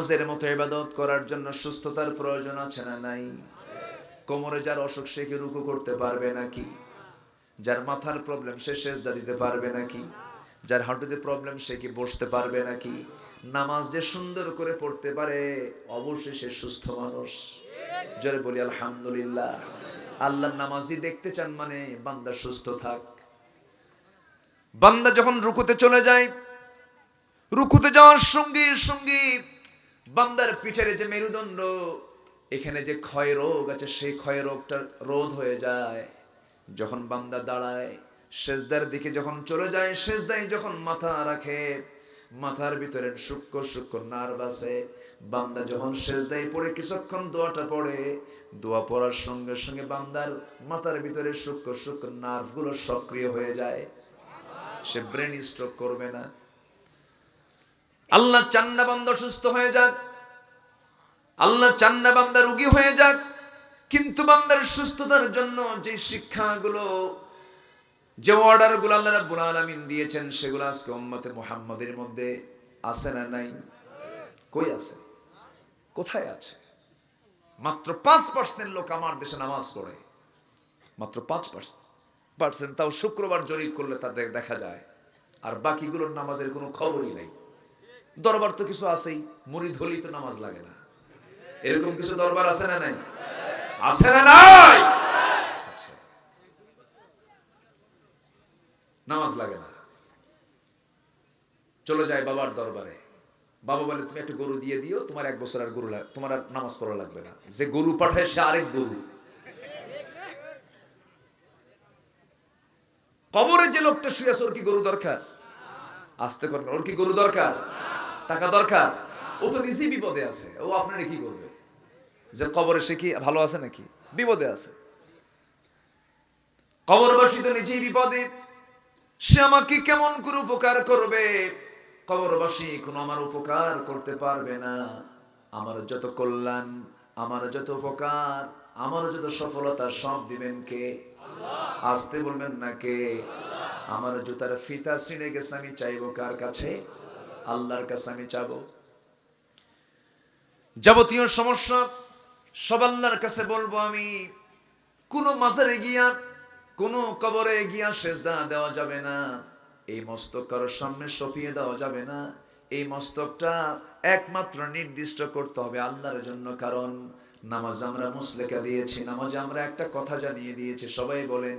নামাজের মতো ইবাদত করার জন্য সুস্থতার প্রয়োজন আছে না নাই? কোমরে যার অসুখ, সে কি রুকু করতে পারবে নাকি? যার মাথার প্রবলেম সে সেজদা দিতে পারবে নাকি? যার হাঁটুতে প্রবলেম সে কি বসতে পারবে নাকি? নামাজ যে সুন্দর করে পড়তে পারে অবশ্যই সে সুস্থ মানুষ। জোরে বলি, আলহামদুলিল্লাহ। আল্লাহ নামাজি দেখতে চান মানে বান্দা সুস্থ থাক। বান্দা যখন রুকুতে চলে যায়, রুকুতে যাওয়ার সঙ্গী সঙ্গে বান্দার পিঠের যে মেরুদণ্ড, এখানে যে ক্ষয় রোগ আছে, সেই ক্ষয় রোগটা রোধ হয়ে যায়। যখন বান্দা দাঁড়ায়, সেজদার দিকে যখন চলে যায়, সেজদায় যখন মাথা রাখে, মাথার ভিতরে সূক্ষ্ম সূক্ষ্ম নার্ভ আছে। বান্দা যখন সেজদায় পড়ে, কিছুক্ষণ দোয়াটা পড়ে, দোয়া পড়ার সঙ্গে সঙ্গে বান্দার মাথার ভিতরে সূক্ষ্ম সূক্ষ্ম নার্ভগুলো সক্রিয় হয়ে যায়। সে ব্রেন স্ট্রোক করবে না। আল্লাহ চান্না বান্দা সুস্থ হয়ে যাক। আল্লাহ চান্না বান্দা রুগী হয়ে যাক। কিন্তু বান্দার সুস্থতার জন্য যে শিক্ষাগুলো, যে অর্ডারগুলো আল্লাহ রাব্বুল আলামিন দিয়েছেন, সেগুলো আজকে উম্মতে মুহাম্মাদের মধ্যে আছে না নাই? কই আছে? কোথায় আছে? মাত্র পাঁচ পার্সেন্ট লোক আমার দেশে নামাজ পড়ে। মাত্র পাঁচ পার্সেন্ট পার্সেন্ট তাও শুক্রবার জরিপ করলে তাদের দেখা যায়। আর বাকিগুলোর নামাজের কোনো খবরই নাই। দরবার তো কিছু আছেই, মুড়ি ধলি তো নামাজ লাগে না। এরকম কিছু দরবার আছে না নাই? আছে না নাই? আচ্ছা। নামাজ লাগে না। চলে যায় বাবার দরবারে। বাবা বলে, তুমি একটা গরু দিয়ে দিও, তোমার এক বছর আর গরু তোমার আর নামাজ পড়া লাগবে না। যে গরু পাঠায়, সে আরেক গরু। কবরে যে লোকটা শুয়ে আছে, ওর কি গরু দরকার? আসতে করবেন ওর কি গরু দরকার? টাকা দরকার। ও তো নিজেই বিপদে আছে। ও আপনারে কি করবে? যে কবরে সে কি ভালো আছে নাকি? বিপদে আছে। কবরবাসী তো নিজেই বিপদে। সে আমাকে কেমন করে উপকার করবে? কবরবাসী কোনো আমার উপকার করতে পারবে না। আমার যত কল্যাণ আমার যত উপকার আমার যত সফলতা সব দিবেন কে? আসতে বলবেন না কে? আমার জুতার ফিতা ছিঁড়ে গেছে আমি চাইব কার কাছে? আল্লাহর কাছে আমি চাবো যাবতীয় সমস্যা সব আল্লাহর কাছে বলব আমি। কোনো মাজারে গিয়া, কোনো কবরে গিয়া সেজদা দেওয়া যাবে না। এই মস্তক কারোর সামনে সপিয়ে দেওয়া যাবে না। এই মস্তকটা একমাত্র নির্দিষ্ট করতে হবে আল্লাহর জন্য। কারণ নামাজ আমরা মুসলেকা দিয়েছি, নামাজ আমরা একটা কথা জানিয়ে দিয়েছি, সবাই বলেন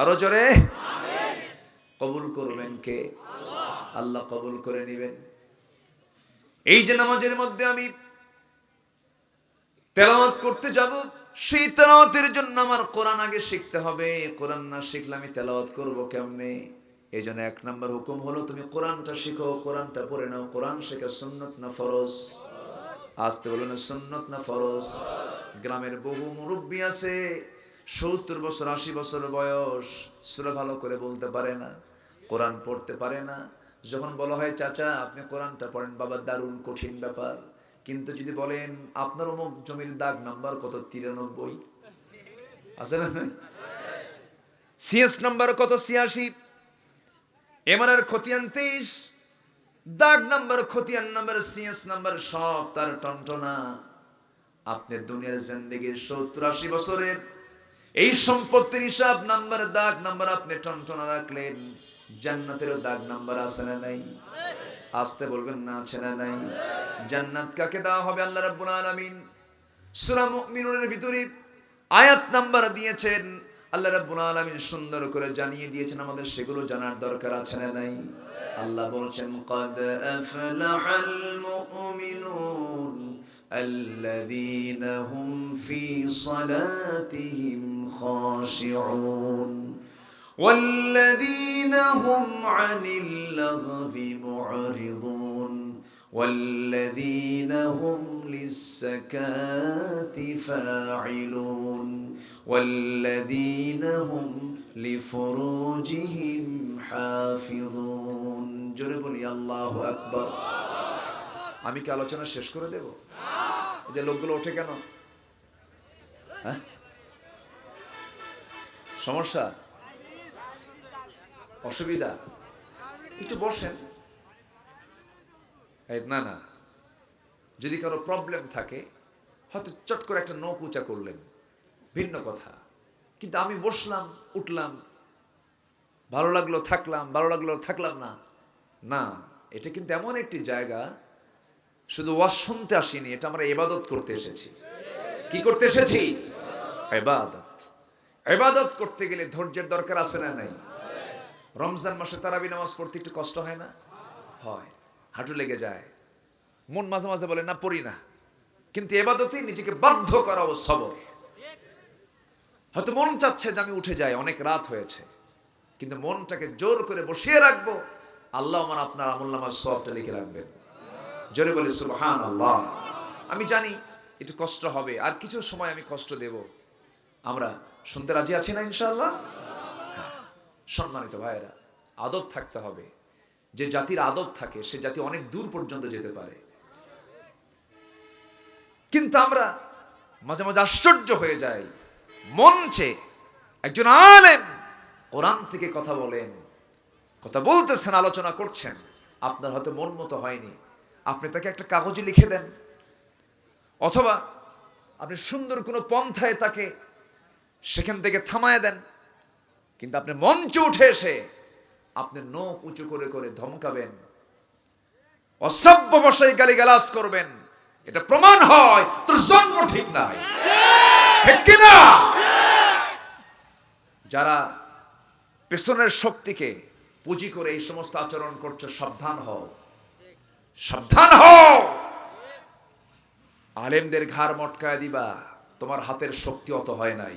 আরও জোরে। কবুল করবেন কে? আল্লাহ। কবুল করে নেবেন। এই যে নামাজের মধ্যে আমি তেলাওয়াত করতে যাব সেই তেলাওয়াতের জন্য আমার কোরআন আগে শিখতে হবে। কোরআন না শিখলে আমি তেলাওয়াত করব কেমনে? এই জন্য এক নম্বর হুকুম হলো তুমি কোরআনটা শিখো কোরআনটা পড়ে নাও। কোরআন শেখা সুন্নত না ফরজ? আসতে বলো না সুন্নত না ফরজ। গ্রামের বহু মুরব্বী আছে সত্তর বছর, আশি বছর বয়স, সুরা ভালো করে বলতে পারে না, কোরআন পড়তে পারে না। যখন বলা হয়, চাচা, আপনি কোরআনটা পড়েন, বাবা, দারুণ কঠিন ব্যাপার। কিন্তু যদি বলেন, আপনার অমুক জমির দাগ নাম্বার কত? তিরানব্বই? আছে না সিএস নাম্বার কত? ছিয়াশি। এমআর খতিয়ান তেইশ। দাগ নাম্বার খতিয়ান নাম্বার সিএস নাম্বার সব তার টনটনা। আপনি দুনিয়ার জিন্দগির সত্তর, আশি বছরের এই সম্পত্তির হিসাব নাম্বার, দাগ নাম্বার আপনি টনটনা রাখলেন। জান্নাতেরও দাগ নাম্বার আছে না নাই? আসতে বলবেন না, আছে না নাই? জান্নাত কাকে দেওয়া হবে আল্লাহ রাব্বুল আলামিন? সূরা মুমিনুনের ভিতরে আয়াত নাম্বার দিয়েছেন। আল্লাহ রাব্বুল আলামিন সুন্দর করে জানিয়ে দিয়েছেন, আমাদের সেগুলো জানার দরকার আছে না নাই? আল্লাহ বলছেন, কদ আফলাহাল মুমিনুন الذين هم في صلاتهم خاشعون. والذين هم عن اللغو معرضون. والذين هم للزكاة فاعلون. والذين هم لفروجهم حافظون. جرب الله أكبر. আমি কি আলোচনা শেষ করে দেব? যে লোকগুলো ওঠে কেন? হ্যাঁ? সমস্যা? অসুবিধা? একটু বসেন। না না। যদি কারও প্রবলেম থাকে, হয়তো চট করে একটা নখ উঁচা করলেন। ভিন্ন কথা। কিন্তু আমি বসলাম, উঠলাম। ভালো লাগল থাকলাম, ভালো লাগল থাকলাম না। না, এটা কিন্তু এমন একটি জায়গা শুধু ওয়াজ শুনতে আসিনি, এটা আমরা এবাদত করতে এসেছি। কি করতে এসেছি? এবাদত এবাদত করতে গেলে ধৈর্যের দরকার আছে না নাই? রমজান মাসে তারাবি নামাজ পড়তে একটু কষ্ট হয় না? হয়। হাঁটু লেগে যায়। মন মাঝে মাঝে বলে, না, পড়ি না। কিন্তু এবাদতেই নিজেকে বাধ্য করা ও সবর হয়তো মন চাচ্ছে যে আমি উঠে যাই, অনেক রাত হয়েছে। কিন্তু মনটাকে জোর করে বসিয়ে রাখব। আল্লাহ আমার আপনার আমল নামার সবটা লিখে রাখবেন। জোরে বলি সুবহান আল্লাহ আমি জানি একটু কষ্ট হবে, আর কিছু সময় আমি কষ্ট দেব। আমরা শুনতে রাজি আছি না, ইনশাআল্লাহ? হ্যাঁ। সম্মানিত ভাইয়েরা, আদব থাকতে হবে। যে জাতির আদব থাকে, সে জাতি অনেক দূর পর্যন্ত যেতে পারে। কিন্তু আমরা মাঝে মাঝে আশ্চর্য হয়ে যাই। মঞ্চে একজন আলেম কোরআন থেকে কথা বলেন, কথা বলতেছেন, আলোচনা করছেন। আপনার হয়তো মন মতো হয়নি। আপনি তাকে একটা কাগজে লিখে দেন। অথবা আপনি সুন্দর কোনো পন্থায় তাকে সেখান থেকে থামায় দেন। কিন্তু আপনি মঞ্চে উঠে এসে আপনি নখ উঁচু করে করে ধমকাবেন। অসভ্য বসাই গালি গালাস করবেন। এটা প্রমাণ হয়, তোর জন্ম ঠিক নাই। যারা পেছনের শক্তিকে পুঁজি করে এই সমস্ত আচরণ করছে, সাবধান হও। সাবধান হও। আলেমদের ঘাড় মটকায় দিবা, তোমার হাতের শক্তি অত হয় নাই।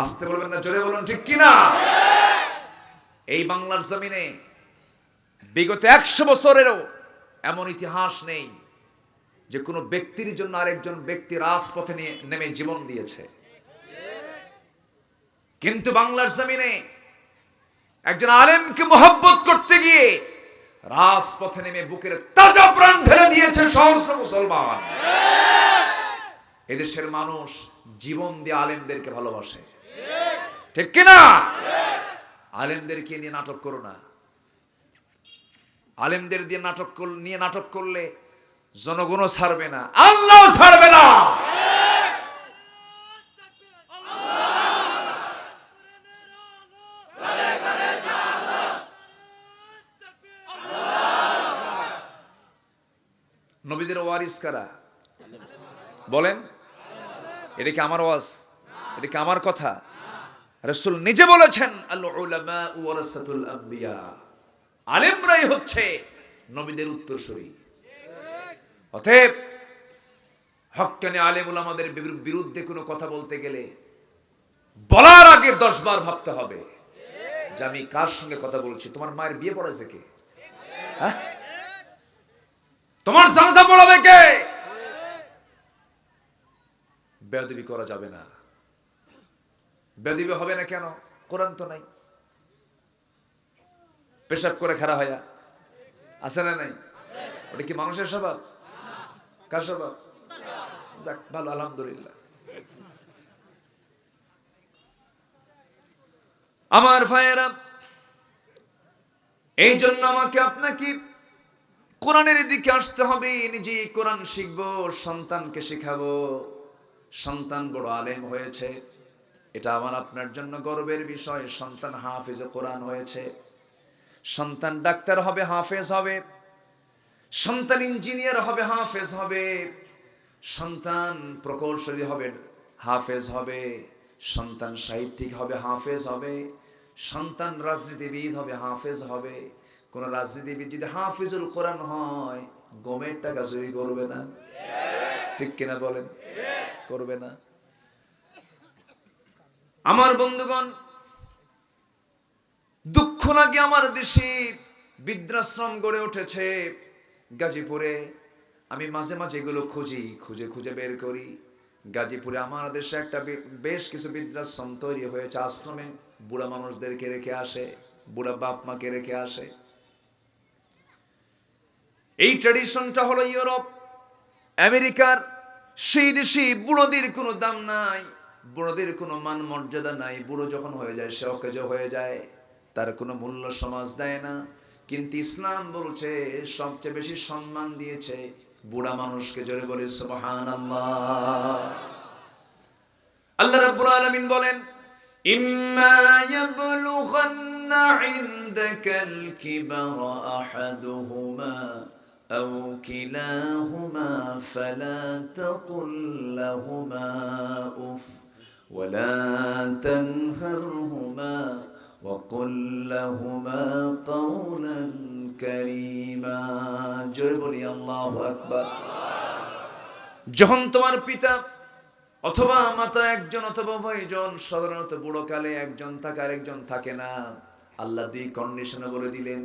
আসতে বলবেন না, জোরে বলুন, ঠিক কিনা? এই বাংলার জমিনে বিগত একশো বছরেরও এমন ইতিহাস নেই যে কোনো ব্যক্তির জন্য আরেকজন ব্যক্তি রাজপথে নিয়ে নেমে জীবন দিয়েছে। কিন্তু বাংলার জমিনে একজন আলেমকে মোহব্বত করতে গিয়ে রাজপথে নেমে বুকের তাজা প্রাণ ঢেলে দিয়েছে সহস্র মুসলমান। এদেশের মানুষ জীবন দিয়ে আলেমদেরকে ভালোবাসে। ঠিক কিনা? আলেমদেরকে নিয়ে নাটক করো না। আলেমদের দিয়ে নাটক নিয়ে নাটক করলে জনগণও ছাড়বে না। আল্লাহ ছাড়বে না নবীদের ওয়ারিস কারা? বলেন। এটা কি আমার ওয়াজ? এটা কি আমার কথা? রসুল নিজে বলেছেন আলেমরাই হচ্ছে নবীদের উত্তরসূরি। অতএব হক্কানি আলেমুল আমাদের বিরুদ্ধে কোনো কথা বলতে গেলে বলার আগে দশ বার ভাবতে হবে। যে আমি কার সঙ্গে কথা বলছি? তোমার মায়ের বিয়ে পড়াইছে কে? হ্যাঁ? তোমার জানাজা পড়াবে কে? বেদবি করা যাবে না। বেদবি হবে না কেন? কোরআন তো নাই। পেশাব করে খারাপ হয়া। আছে না নাই? ওটা কি মানুষের স্বভাব? কার স্বভাব? যাক, ভালো, আলহামদুলিল্লাহ। আমার ভাইয়েরা, এই জন্য আমাকে আপনাকে কোরআনের দিকে আসতে হবে নিজে কোরআন শিখব, সন্তানকে শেখাবো। সন্তান বড় আলেম হয়েছে, এটা আমার আপনার জন্য গর্বের বিষয়। সন্তান হাফেজ কোরআন হয়েছে, সন্তান ডাক্তার হবে, হাফেজ হবে, সন্তান ইঞ্জিনিয়ার হবে, হাফেজ হবে, সন্তান প্রকৌশলী হবে, হাফেজ হবে, সন্তান সাহিত্যিক হবে, হাফেজ হবে, সন্তান রাজনীতিবিদ হবে, হাফেজ হবে কোন রাজনীতিবিদ যদি হাফিজুল কোরআন হয়, গমের টাকা চুরি করবে না? ঠিক কিনা বলেন? করবে না। আমার বন্ধুগণ, দুঃখ লাগে আমার দেশে বৃদ্ধাশ্রম গড়ে উঠেছে গাজীপুরে? আমি মাঝে মাঝে এগুলো খুঁজি, খুঁজে খুঁজে বের করি। গাজীপুরে আমার দেশে একটা বেশ কিছু বৃদ্ধাশ্রম তৈরি হয়েছে। আশ্রমে বুড়া মানুষদেরকে রেখে আসে, বুড়া বাপ মাকে রেখে আসে। এই ট্র্যাডিশনটা হলো ইউরোপ। আমেরিকার সেই দেশে বুড়োদের কোনো দাম নাই, বুড়োদের কোনো মান মর্যাদা নাই, বুড়ো যখন হয়ে যায় সে অকেজ হয়ে যায়, তার কোনো মূল্য সমাজ দেয় না। কিন্তু ইসলাম বলছে, সবচেয়ে বেশি সম্মান দিয়েছে বুড়া মানুষকে জোরে বলে সুবহান আল্লাহ রাব্বুল আলামিন বলেন, ইম্মা ইয়াবলুগান্না ইনদাকাল কিবারা আহাদুহুমা। أو كلاهما فلا تقل لهما أف ولا تنهرهما وقل لهما قولا كريما جربني الله أكبر যখন তোমার পিতা অথবা মাতা একজন অথবা উভয়জন সাধারণত বুড়ো কালে একজন থাকে আর একজন থাকে না আল্লাহ দুই কন্ডিশনে বলে দিলেন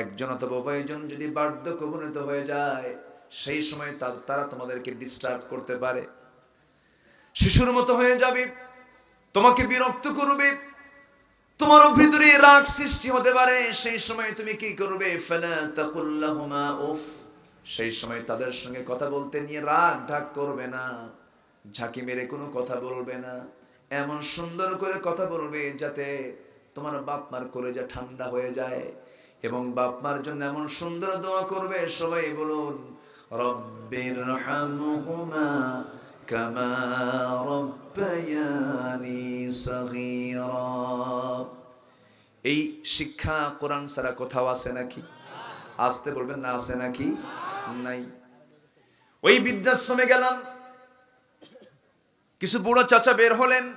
একজন অথবা উভয়জন যদি বার্ধক্য উপনীত হয়ে যায়, সেই সময় তারা তোমাদেরকে ডিস্টার্ব করতে পারে। শিশুর মতো হয়ে যাবে, তোমাকে বিরক্ত করবে, তোমার ভিতরে রাগ সৃষ্টি হতে পারে, সেই সময় তুমি কি করবে? সেই সময় তাদের সঙ্গে কথা বলতে নিয়ে রাগ ঢাক করবে না, ঝাঁকি মেরে কোনো কথা বলবে না, এমন সুন্দর করে কথা বলবে যাতে তোমার বাপ মার কলেজা ঠান্ডা হয়ে যায় এবং বাপ মার জন্য এমন সুন্দর দোয়া করবে, সবাই বলুন, রব্বির কামা রব্বায়ানি সগীরা। এই শিক্ষা কোরআন ছাড়া কোথাও আছে নাকি? আসতে বলবেন না, আছে নাকি? নাই। ওই বৃদ্ধাশ্রমে গেলাম, কিছু বুড়ো চাচা বের হলেন